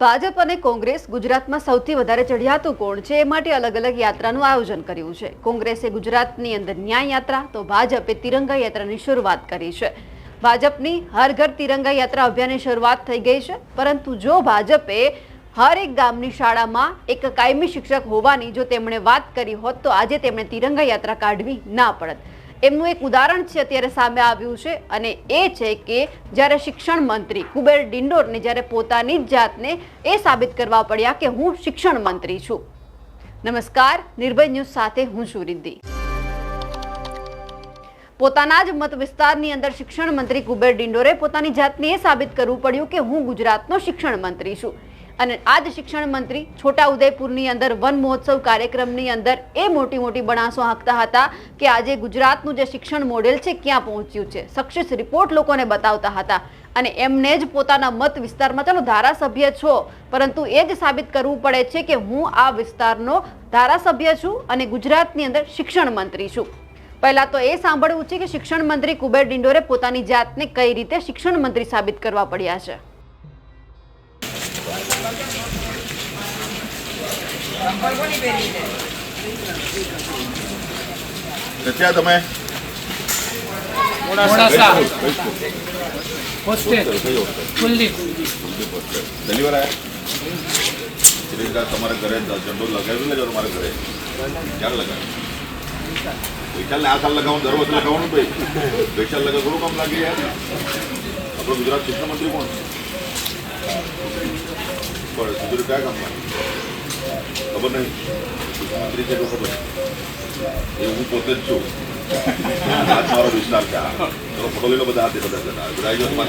ભાજપ અને કોંગ્રેસ ગુજરાતમાં સૌથી વધારે ચઢિયાતું કોણ છે એ માટે અલગ અલગ યાત્રાનું આયોજન કર્યું છે. કોંગ્રેસે ગુજરાતની અંદર ન્યાય યાત્રા, તો ભાજપે તિરંગા યાત્રાની શરૂઆત કરી છે. ભાજપની હર ઘર તિરંગા યાત્રા અભિયાનની શરૂઆત થઈ ગઈ છે, પરંતુ જો ભાજપે હર એક ગામની શાળામાં એક કાયમી શિક્ષક હોવાની જો તેમણે વાત કરી હોત, તો આજે તેમણે તિરંગા યાત્રા કાઢવી ના પડત. એમનું એક ઉદાહરણ છે અત્યારે સામે આવ્યું છે અને એ છે કે જ્યારે શિક્ષણ મંત્રી કુબેર ડિંડોરને જ્યારે પોતાની જ જાતને એ સાબિત કરવા પડ્યા કે હું શિક્ષણ મંત્રી છું. નમસ્કાર, નિર્ભય ન્યૂઝ સાથે હું છું રિદ્ધિ. પોતાના જ મત વિસ્તારની અંદર શિક્ષણ મંત્રી કુબેર ડિંડોરે પોતાની જાતને એ સાબિત કરવું પડ્યું કે હું ગુજરાતનો શિક્ષણ મંત્રી છું. અને આજ શિક્ષણ મંત્રી છોટા ઉદયપુરની અંદર વન મહોત્સવ કાર્યક્રમની અંદર એ મોટી મોટી બનાસો હાંકતા હતા કે આજે ગુજરાતનું જે શિક્ષણ મોડેલ છે ક્યાં પહોંચ્યું છે. સક્સેસ રિપોર્ટ લોકોને બતાવતા હતા. અને એમને જ પોતાના મત વિસ્તારમાં, ચાલો ધારાસભ્ય છો, પરંતુ એ જ સાબિત કરવું પડે છે કે હું આ વિસ્તારનો ધારાસભ્ય છું અને ગુજરાતની અંદર શિક્ષણ મંત્રી છું. પહેલા તો એ સાંભળવું છે કે શિક્ષણ મંત્રી કુબેર ડિંડોરે પોતાની જાતને કઈ રીતે શિક્ષણ મંત્રી સાબિત કરવા પડ્યા છે. ત્યાં તમે? Modasa. School? Hostel? Kuldeep. Kuldeep hostel. પહેલી આયા? તમારા ઘરે ઝંડો લગાવી લેજો તમારા ઘરે? ક્યારે લગાવ્યો? ગઈકાલે આ સાલ લગાવવાનું દર વખતે લગાવવાનું ભાઈ વિશાલ લગાવ થોડું કામ લાગે યાર. આપણો ગુજરાત શિક્ષણ મંત્રી કોણ? પણ સુધીર કયા કામ લાગે ખબર નહીં. ખબર એ હું પોતે છું. વિસ્તાર છે. ચલો બધા બધા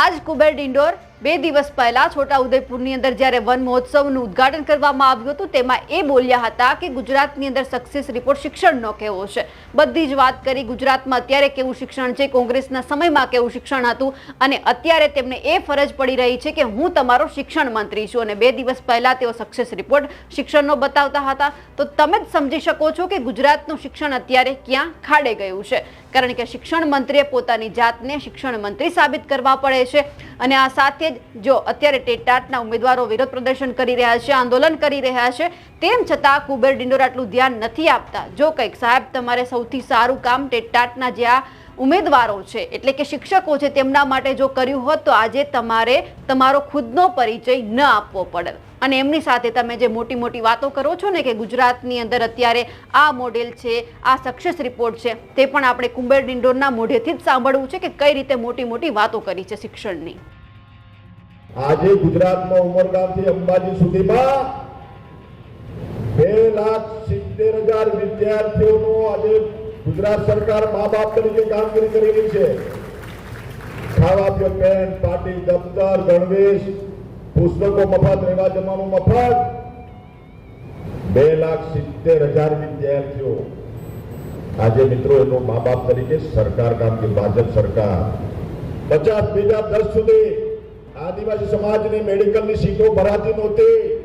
આજ કુબેર ડિંડોર બે દિવસ પહેલા છોટા ઉદયપુરની અંદર જ્યારે વન મહોત્સવનું ઉદ્ઘાટન કરવામાં આવ્યું હતું, તેમાં એ બોલ્યા હતા કે ગુજરાતની અંદર સક્સેસ રિપોર્ટ શિક્ષણનો કેવો છે. બધી જ વાત કરી ગુજરાતમાં અત્યારે કેવું શિક્ષણ છે, કોંગ્રેસના સમયમાં કેવું શિક્ષણ હતું, અને અત્યારે તેમને એ ફરજ પડી રહી છે કે હું તમારો શિક્ષણ મંત્રી છું. અને બે દિવસ પહેલા તેઓ સક્સેસ રિપોર્ટ શિક્ષણનો બતાવતા હતા. તો તમે જ સમજી શકો છો કે ગુજરાતનું શિક્ષણ અત્યારે ક્યાં ખાડે ગયું છે. કારણ કે શિક્ષણ મંત્રીએ પોતાની જાતને શિક્ષણ મંત્રી સાબિત કરવા પડે છે. અને આ સાથે જ અત્યારે ટેટાટના ઉમેદવારો વિરોધ પ્રદર્શન કરી રહ્યા છે, આંદોલન કરી રહ્યા છે, તેમ છતાં કુબેર ડિંડોર આટલું ધ્યાન નથી આપતા. જો કંઈક, સાહેબ, તમારે સૌથી સારું કામ ટેટાટના જે ઉમેદવારો છે, એટલે કે શિક્ષકો છે, તેમના માટે જો કર્યું હોત, તો આજે તમારે તમારો ખુદનો પરિચય ન આપવો પડે. અને એમની સાથે તમે જે મોટી મોટી વાતો કરો છો ને કે ગુજરાતની અંદર અત્યારે આ મોડેલ છે, આ સક્સેસ રિપોર્ટ છે, તે પણ આપણે કુંબેર ડિંડોરના મોઢેથી જ સાંભળવું છે કે કઈ રીતે મોટી મોટી વાતો કરી છે શિક્ષણની. આજે ગુજરાતમાં ઉમરગામથી અંબાજી સુધીમાં બે લાખ સિત્તેર હજાર વિદ્યાર્થીઓનું આજે ગુજરાત સરકાર મા બાપ તરીકે કામગીરી કરી રહી છે. ખાવા પીવા પેન, પાટી, દફતર, ગણવેશ, પુસ્તકો મફત, રહેવા જમવાનું મફત. બે લાખ સિત્તેર હજાર વિદ્યાર્થીઓ. આજે મિત્રો એનું મા બાપ તરીકે સરકાર કામગીરી, ભાજપ સરકાર. પચાસ બીજા દસ સુધી આદિવાસી સમાજની મેડિકલની સીટો ભરાતી નહોતી.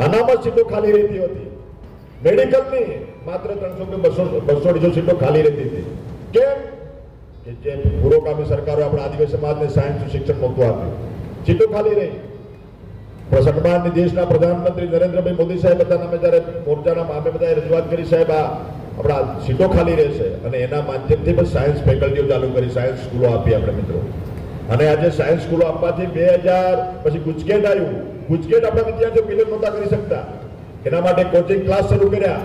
અનામત સીટો ખાલી રહેતી હતી. મેડિકલની માત્ર ત્રણસો કે બસો બસો અઢીસો સીટો ખાલી રહેતી હતી. કેમ? કે જે પુરોગામી સરકારો આપણા આદિવાસી સમાજને સાયન્સનું શિક્ષણ નહોતું આપ્યું. સીટો ખાલી રહી. સન્માનની દેશના પ્રધાનમંત્રી નરેન્દ્રભાઈ મોદી સાહેબ હતા, અમે જ્યારે મોરચાના મામે બધાએ રજૂઆત કરી, સાહેબ, આ આપણા સીટો ખાલી રહેશે. અને એના માધ્યમથી પણ સાયન્સ ફેકલ્ટીઓ ચાલુ કરી, સાયન્સ સ્કૂલો આપી આપણે મિત્રો. અને આજે સાયન્સ સ્કૂલો આપવાથી બે હજાર, પછી ગુજકેટ આવ્યું. ગુજકેટ આપણા વિદ્યાર્થીઓ મિલન નહોતા કરી શકતા. એના માટે કોચિંગ ક્લાસ શરૂ કર્યા.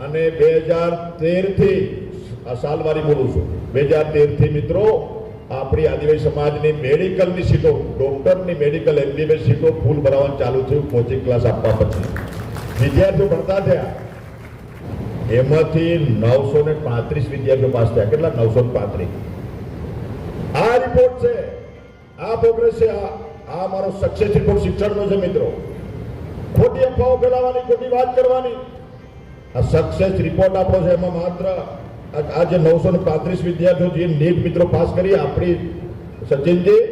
અને બે હજાર તેરથી, આ સાલવારી બોલું છું. બે હજાર તેરથી મિત્રો, આપણી આદિવાસી સમાજની મેડિકલની સીટો ડોક્ટરની મેડિકલ એમબીબીએસ સીટો ફૂલ ભરાવાનું ચાલુ થયું કોચિંગ ક્લાસ આપવા પછી. વિદ્યાર્થીઓ ભણતા થયા. એમાંથી નવસો ને પાંત્રીસ વિદ્યાર્થીઓ પાસ થયા. કેટલા? નવસો પાંત્રીસ. રિપોર્ટ છે આ પ્રોગ્રેસ છે આ આ મારો સક્સેસ રિપોર્ટ શિક્ષણનો છે મિત્રો ખોટી અફવાઓ ફેલાવવાની ખોટી વાત કરવાની આ સક્સેસ રિપોર્ટ આપણો છે એમાં માત્ર આ આ જે નવસો ને પાંત્રીસ વિદ્યાર્થીઓ જે નીટ મિત્રો પાસ કરી આપણી સચિનજી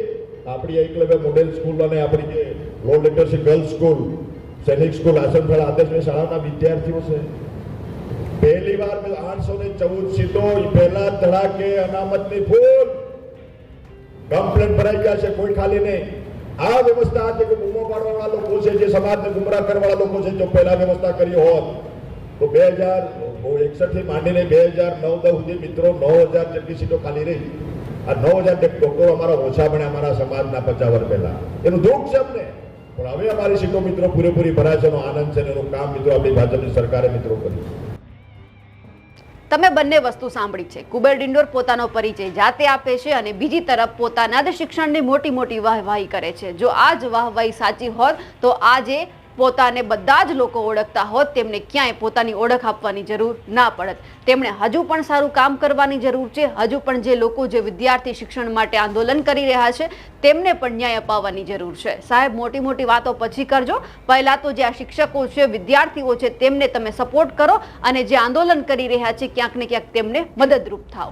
આપણી એકલવ્ય મોડેલ સ્કૂલ અને આપણી જે લો લિટરસી ગર્લ્સ સ્કૂલ સૈનિક સ્કૂલ આસનફળ આદર્શ શાળાના વિદ્યાર્થીઓ છે પહેલી વાર આઠસો ને ચૌદ સીટો પહેલા ધડાકે અનામતની ફૂલ કમ્પ્લેન ભરાઈ ગયા છે, કોઈ ખાલી નહીં. આ વ્યવસ્થા આજે કે બૂમો પાડવાવાળા લોકો છે, જે સમાજને ગુમરાહ કરવાવાળા લોકો છે, જો પહેલા વ્યવસ્થા કરી હોત, તો બે હજાર એકસઠથી માંડીને બે હજાર નવ દસ સુધી મિત્રો, નવ હજાર જેટલી સીટો ખાલી રહી. આ નવ હજાર ડોક્ટરો અમારા ઓછા બને અમારા સમાજના પચાસ વર્ષ પહેલા. એનું દુઃખ છે અમને. પણ હવે અમારી સીટો મિત્રો પૂરેપૂરી ભરાય છે, એનો આનંદ છે એનું કામ મિત્રો આપણી ભાજપની સરકારે મિત્રો કર્યું. તમે બંને વસ્તુ સાંભળી છે. કુબેર ડિંડોર પોતાનો પરિચય જાતે આપે છે અને બીજી તરફ પોતાના જ શિક્ષણની મોટી મોટી વાહવાહી કરે છે. જો આ જ વાહવાહી સાચી હોત તો આજે પોતાને બધા જ લોકો ઓળખતા હોત, તેમને ક્યાંય પોતાની ઓળખ આપવાની જરૂર ના પડત. તેમણે હજુ પણ સારું કામ કરવાની જરૂર છે. હજુ પણ જે લોકો, જે વિદ્યાર્થી શિક્ષણ માટે આંદોલન કરી રહ્યા છે, તેમને પણ ન્યાય અપાવવાની જરૂર છે. સાહેબ, મોટી મોટી વાતો પછી કરજો. પહેલાં તો જે આ શિક્ષકો છે, વિદ્યાર્થીઓ છે, તેમને તમે સપોર્ટ કરો અને જે આંદોલન કરી રહ્યા છે, ક્યાંક ને ક્યાંક તેમને મદદરૂપ થાઓ.